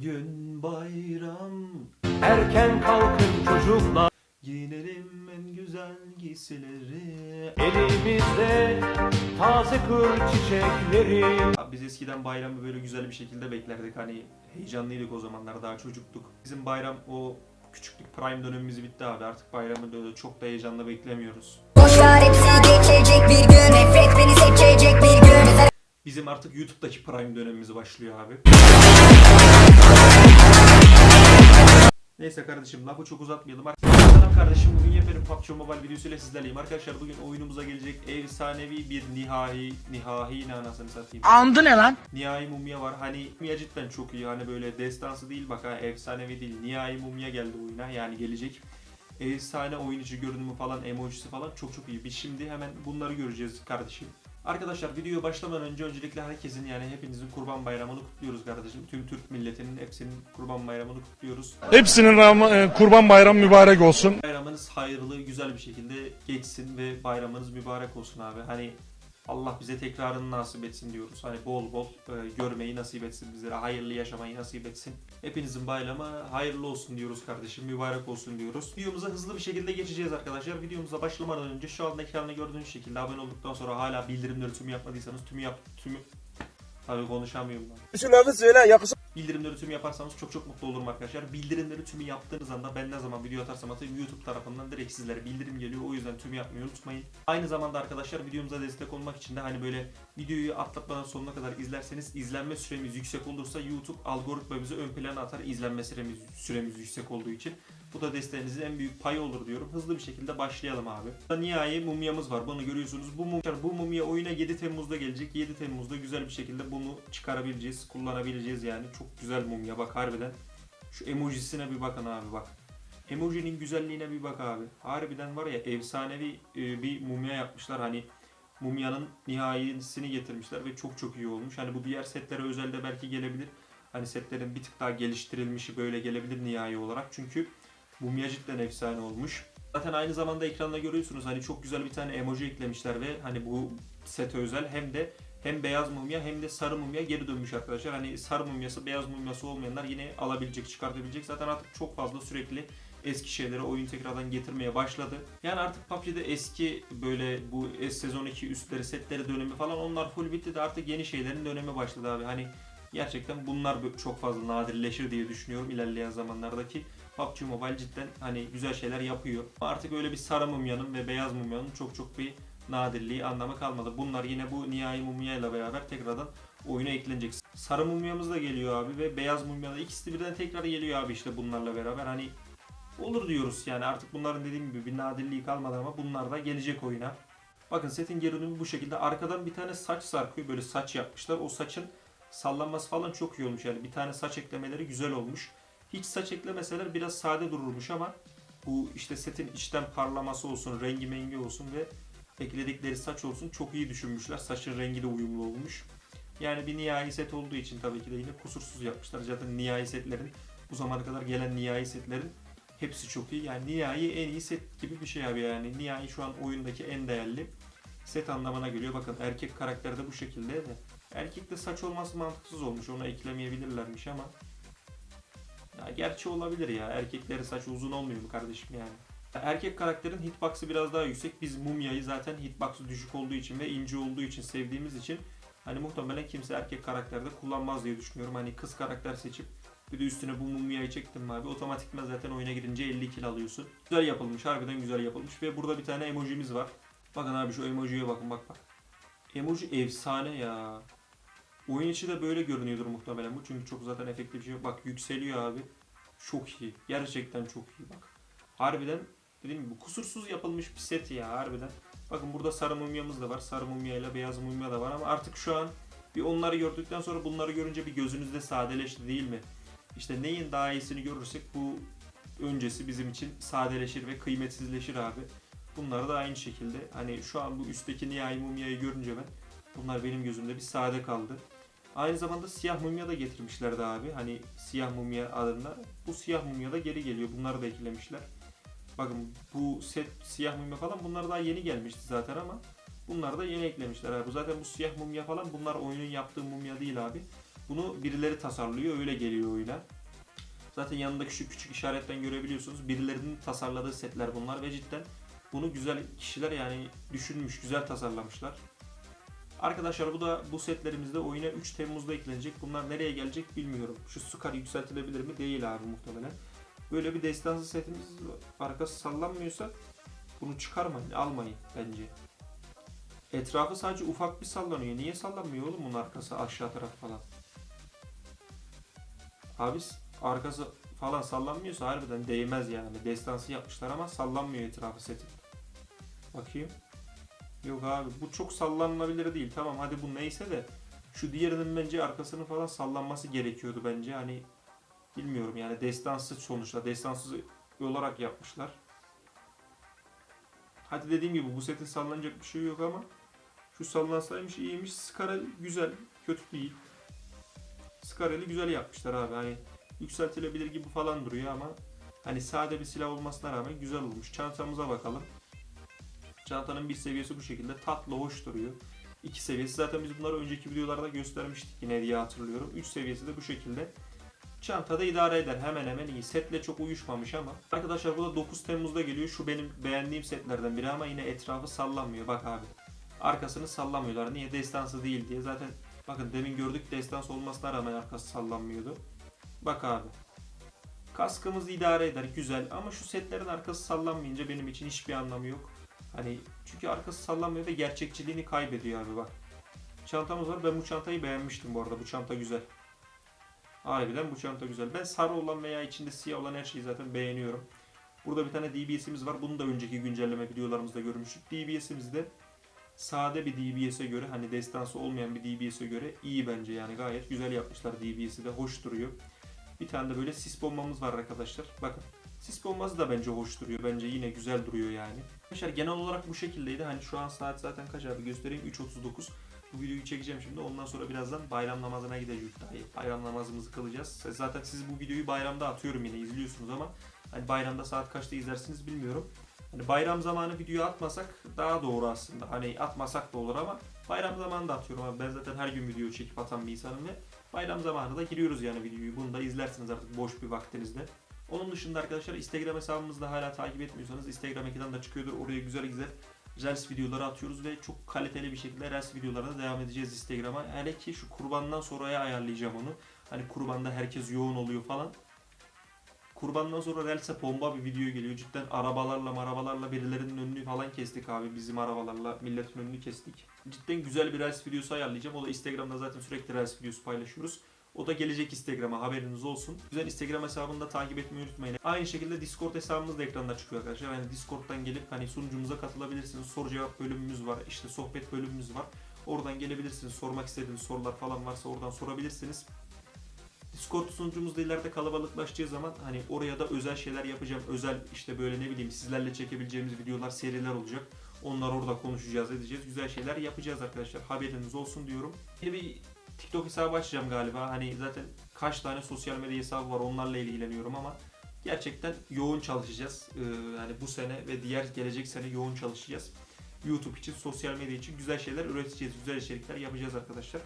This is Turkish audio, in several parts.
Bugün bayram. Erken kalkın çocuklar. Giyinelim en güzel giysileri. Elimizde taze kır çiçekleri. Abi Biz eskiden bayramı böyle güzel bir şekilde beklerdik. Hani heyecanlıydık o zamanlar daha çocuktuk. Bizim bayram o küçüklük prime dönemimiz bitti abi. Artık bayramı böyle çok da heyecanla beklemiyoruz. Boşver hepsi geçecek bir gün. Nefret beni seçecek bir gün. Bizim artık YouTube'daki prime dönemimiz başlıyor abi. Neyse kardeşim lafı çok uzatmayalım. Selam kardeşim bugün yepyeni PUBG Mobile videosuyla sizlerleyim. Arkadaşlar bugün oyunumuza gelecek efsanevi bir nihai, nihai ne anasını satayım. Andı ne lan? Nihai mumya var. Hani mumya cidden çok iyi. Hani böyle destansı değil bak ha efsanevi değil. Nihai mumya geldi oyuna yani gelecek. Efsane oyun içi görünümü falan, emojisi falan çok çok iyi. Biz şimdi hemen bunları göreceğiz kardeşim. Arkadaşlar videoya başlamadan önce öncelikle herkesin yani hepinizin kurban bayramını kutluyoruz kardeşim. Tüm Türk milletinin hepsinin kurban bayramını kutluyoruz. Hepsinin Ram- e, kurban bayram mübarek olsun. Bayramınız hayırlı, güzel bir şekilde geçsin ve bayramınız mübarek olsun abi. Hani Allah bize tekrarını nasip etsin diyoruz. Hani bol bol e, görmeyi nasip etsin bizlere. Hayırlı yaşamayı nasip etsin. Hepinizin bayramı hayırlı olsun diyoruz kardeşim. Mübarek olsun diyoruz. Videomuza hızlı bir şekilde geçeceğiz arkadaşlar. Videomuza başlamadan önce şu anda ekranda gördüğünüz şekilde abone olduktan sonra hala bildirimleri tümü yapmadıysanız tümü yap tümü Tabii konuşamıyorum ben. Şu lafı söyle yakışık. Bildirimleri tümü yaparsanız çok çok mutlu olurum arkadaşlar. Bildirimleri tümü yaptığınız anda ben ne zaman video atarsam atayım YouTube tarafından direkt sizlere bildirim geliyor. O yüzden tümü yapmayı unutmayın. Aynı zamanda arkadaşlar videomuza destek olmak için de hani böyle videoyu atlatmadan sonuna kadar izlerseniz izlenme süremiz yüksek olursa YouTube algoritma bizi ön plana atar izlenme süremiz, süremiz yüksek olduğu için. Bu da desteğinizin en büyük payı olur diyorum. Hızlı bir şekilde başlayalım abi. Burada mumyamız var. Bunu görüyorsunuz. Bu mumya, bu mumya oyuna 7 Temmuz'da gelecek. 7 Temmuz'da güzel bir şekilde bunu çıkarabileceğiz, kullanabileceğiz yani. Çok güzel mumya bak harbiden. Şu emojisine bir bakın abi bak. Emojinin güzelliğine bir bak abi. Harbiden var ya efsanevi e, bir mumya yapmışlar. Hani mumyanın nihayesini getirmişler ve çok çok iyi olmuş. Hani bu diğer setlere özelde belki gelebilir. Hani setlerin bir tık daha geliştirilmişi böyle gelebilir nihai olarak. Çünkü mumya cidden efsane olmuş. Zaten aynı zamanda ekranda görüyorsunuz hani çok güzel bir tane emoji eklemişler ve hani bu sete özel hem de hem beyaz mumya hem de sarı mumya geri dönmüş arkadaşlar. Hani sarı mumyası, beyaz mumyası olmayanlar yine alabilecek, çıkartabilecek. Zaten artık çok fazla sürekli eski şeyleri oyun tekrardan getirmeye başladı. Yani artık PUBG'de eski böyle bu sezon 2 üstleri, setleri dönemi falan onlar full bitti de artık yeni şeylerin dönemi başladı abi. Hani gerçekten bunlar çok fazla nadirleşir diye düşünüyorum ilerleyen zamanlardaki. PUBG Mobile cidden hani güzel şeyler yapıyor. Artık öyle bir sarı mumyanın ve beyaz mumyanın çok çok bir nadirliği anlamı kalmadı. Bunlar yine bu nihai mumya ile beraber tekrardan oyuna eklenecek. Sarı mumyamız da geliyor abi ve beyaz mumya da ikisi de birden tekrar geliyor abi işte bunlarla beraber. Hani olur diyoruz yani artık bunların dediğim gibi bir nadirliği kalmadı ama bunlar da gelecek oyuna. Bakın setin görünümü bu şekilde. Arkadan bir tane saç sarkıyor. Böyle saç yapmışlar. O saçın sallanması falan çok iyi olmuş yani. Bir tane saç eklemeleri güzel olmuş. Hiç saç eklemeseler biraz sade dururmuş ama bu işte setin içten parlaması olsun, rengi mengi olsun ve ekledikleri saç olsun çok iyi düşünmüşler. Saçın rengi de uyumlu olmuş. Yani bir nihai set olduğu için tabii ki de yine kusursuz yapmışlar. Zaten nihai setlerin bu zamana kadar gelen nihai setlerin hepsi çok iyi. Yani nihai en iyi set gibi bir şey abi yani. Nihai şu an oyundaki en değerli set anlamına geliyor. Bakın erkek karakteri de bu şekilde de. Erkekte saç olması mantıksız olmuş. Onu eklemeyebilirlermiş ama ya gerçi olabilir ya. Erkeklerin saçı uzun olmuyor mu kardeşim yani? Erkek karakterin hitbox'ı biraz daha yüksek. Biz Mumya'yı zaten hitbox'ı düşük olduğu için ve ince olduğu için sevdiğimiz için hani muhtemelen kimse erkek karakterde kullanmaz diye düşünüyorum. Hani kız karakter seçip bir de üstüne bu Mumya'yı çektim abi otomatikman zaten oyuna girince 50 kill alıyorsun. Güzel yapılmış. Harbiden güzel yapılmış ve burada bir tane emojimiz var. Bakın abi şu emojiye bakın bak bak. Emoji efsane ya. Oyun içi de böyle görünüyordur muhtemelen bu. Çünkü çok zaten efektif bir şey yok. Bak yükseliyor abi. Çok iyi. Gerçekten çok iyi bak. Harbiden dediğim gibi kusursuz yapılmış bir set ya harbiden. Bakın burada sarı mumyamız da var. Sarı mumya ile beyaz mumya da var ama artık şu an bir onları gördükten sonra bunları görünce bir gözünüzde sadeleşti değil mi? İşte neyin daha iyisini görürsek bu öncesi bizim için sadeleşir ve kıymetsizleşir abi. Bunlar da aynı şekilde. Hani şu an bu üstteki nihai mumyayı görünce ben bunlar benim gözümde bir sade kaldı. Aynı zamanda siyah mumya da getirmişlerdi abi. Hani siyah mumya adında. Bu siyah mumya da geri geliyor. Bunları da eklemişler. Bakın bu set siyah mumya falan bunlar daha yeni gelmişti zaten ama bunları da yeni eklemişler abi. Zaten bu siyah mumya falan bunlar oyunun yaptığı mumya değil abi. Bunu birileri tasarlıyor öyle geliyor oyuna. Zaten yanında küçük küçük işaretten görebiliyorsunuz. Birilerinin tasarladığı setler bunlar ve cidden bunu güzel kişiler yani düşünmüş, güzel tasarlamışlar. Arkadaşlar bu da bu setlerimizde oyuna 3 Temmuz'da eklenecek. Bunlar nereye gelecek bilmiyorum. Şu Scar yükseltilebilir mi? Değil abi muhtemelen. Böyle bir destansı setimiz arkası sallanmıyorsa bunu çıkarmayın, almayın bence. Etrafı sadece ufak bir sallanıyor. Niye sallanmıyor oğlum bunun arkası aşağı taraf falan? Abi arkası falan sallanmıyorsa harbiden değmez yani. Destansı yapmışlar ama sallanmıyor etrafı setin. Bakayım. Yok abi bu çok sallanılabilir değil. Tamam hadi bu neyse de şu diğerinin bence arkasının falan sallanması gerekiyordu bence. Hani bilmiyorum yani destansı sonuçta destanssız olarak yapmışlar. Hadi dediğim gibi bu setin sallanacak bir şey yok ama şu sallansaymış iyiymiş. Scarel güzel, kötü değil. Scarel'i güzel yapmışlar abi. Hani yükseltilebilir gibi falan duruyor ama hani sade bir silah olmasına rağmen güzel olmuş. Çantamıza bakalım. Çantanın bir seviyesi bu şekilde tatlı, hoş duruyor. İki seviyesi zaten biz bunları önceki videolarda göstermiştik yine diye hatırlıyorum. Üç seviyesi de bu şekilde. Çantada idare eder hemen hemen iyi. Setle çok uyuşmamış ama. Arkadaşlar bu da 9 Temmuz'da geliyor. Şu benim beğendiğim setlerden biri ama yine etrafı sallanmıyor. Bak abi. Arkasını sallamıyorlar. Niye? Destansı değil diye. Zaten bakın demin gördük destans olmasına rağmen arkası sallanmıyordu. Bak abi. Kaskımız idare eder güzel ama şu setlerin arkası sallanmayınca benim için hiçbir anlamı yok. Hani çünkü arkası sallanmıyor ve gerçekçiliğini kaybediyor abi bak. Çantamız var. Ben bu çantayı beğenmiştim bu arada. Bu çanta güzel. Harbiden bu çanta güzel. Ben sarı olan veya içinde siyah olan her şeyi zaten beğeniyorum. Burada bir tane DBS'imiz var. Bunu da önceki güncelleme videolarımızda görmüştük. DBS'imiz de sade bir DBS'e göre hani destansı olmayan bir DBS'e göre iyi bence yani gayet güzel yapmışlar DBS'i de hoş duruyor. Bir tane de böyle sis bombamız var arkadaşlar. Bakın sis bombası da bence hoş duruyor. Bence yine güzel duruyor yani. Arkadaşlar genel olarak bu şekildeydi. Hani şu an saat zaten kaç abi göstereyim 3.39. Bu videoyu çekeceğim şimdi. Ondan sonra birazdan bayram namazına gideceğiz. Dahi. Bayram namazımızı kılacağız. Zaten siz bu videoyu bayramda atıyorum yine izliyorsunuz ama hani bayramda saat kaçta izlersiniz bilmiyorum. Hani bayram zamanı video atmasak daha doğru aslında. Hani atmasak da olur ama bayram zamanı da atıyorum abi. Ben zaten her gün video çekip atan bir insanım ve bayram zamanı da giriyoruz yani videoyu. Bunu da izlersiniz artık boş bir vaktinizde. Onun dışında arkadaşlar Instagram hesabımızda hala takip etmiyorsanız Instagram ekran da çıkıyordur. Oraya güzel güzel Reels videoları atıyoruz ve çok kaliteli bir şekilde Reels videolarına devam edeceğiz Instagram'a. Hele ki şu kurbandan sonraya ayarlayacağım onu. Hani kurbanda herkes yoğun oluyor falan. Kurbandan sonra Reels'e bomba bir video geliyor. Cidden arabalarla marabalarla birilerinin önünü falan kestik abi. Bizim arabalarla milletin önünü kestik. Cidden güzel bir Reels videosu ayarlayacağım. O da Instagram'da zaten sürekli Reels videosu paylaşıyoruz. O da gelecek Instagram'a haberiniz olsun. Güzel Instagram hesabını da takip etmeyi unutmayın. Aynı şekilde Discord hesabımız da ekranda çıkıyor arkadaşlar. Yani Discord'dan gelip hani sunucumuza katılabilirsiniz. Soru cevap bölümümüz var. işte sohbet bölümümüz var. Oradan gelebilirsiniz. Sormak istediğiniz sorular falan varsa oradan sorabilirsiniz. Discord sunucumuzda ileride kalabalıklaşacağı zaman hani oraya da özel şeyler yapacağım. Özel işte böyle ne bileyim sizlerle çekebileceğimiz videolar, seriler olacak. Onlar orada konuşacağız, edeceğiz. Güzel şeyler yapacağız arkadaşlar. Haberiniz olsun diyorum. Bir TikTok hesabı açacağım galiba. Hani zaten kaç tane sosyal medya hesabı var onlarla ilgileniyorum ama gerçekten yoğun çalışacağız. Ee, yani bu sene ve diğer gelecek sene yoğun çalışacağız. YouTube için, sosyal medya için güzel şeyler üreteceğiz. Güzel içerikler yapacağız arkadaşlar.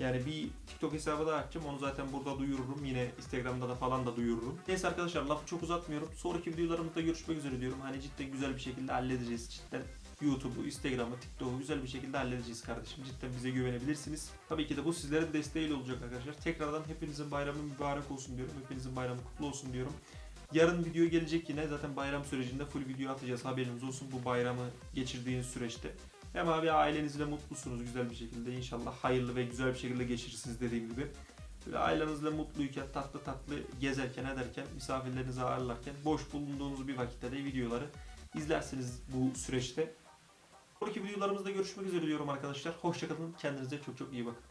Yani bir TikTok hesabı daha açacağım. Onu zaten burada duyururum. Yine Instagram'da da falan da duyururum. Neyse arkadaşlar lafı çok uzatmıyorum. Sonraki videolarımızda görüşmek üzere diyorum. Hani cidden güzel bir şekilde halledeceğiz. Cidden YouTube'u, Instagram'ı, TikTok'u güzel bir şekilde halledeceğiz kardeşim. Cidden bize güvenebilirsiniz. Tabii ki de bu sizlerin desteğiyle olacak arkadaşlar. Tekrardan hepinizin bayramı mübarek olsun diyorum. Hepinizin bayramı kutlu olsun diyorum. Yarın video gelecek yine. Zaten bayram sürecinde full video atacağız. Haberiniz olsun bu bayramı geçirdiğiniz süreçte. Hem abi ailenizle mutlusunuz güzel bir şekilde. İnşallah hayırlı ve güzel bir şekilde geçirirsiniz dediğim gibi. Böyle ailenizle mutluyken, tatlı tatlı gezerken, ederken, misafirlerinizi ağırlarken, boş bulunduğunuz bir vakitte de videoları izlersiniz bu süreçte. Sonraki videolarımızda görüşmek üzere diyorum arkadaşlar. Hoşçakalın. Kendinize çok çok iyi bakın.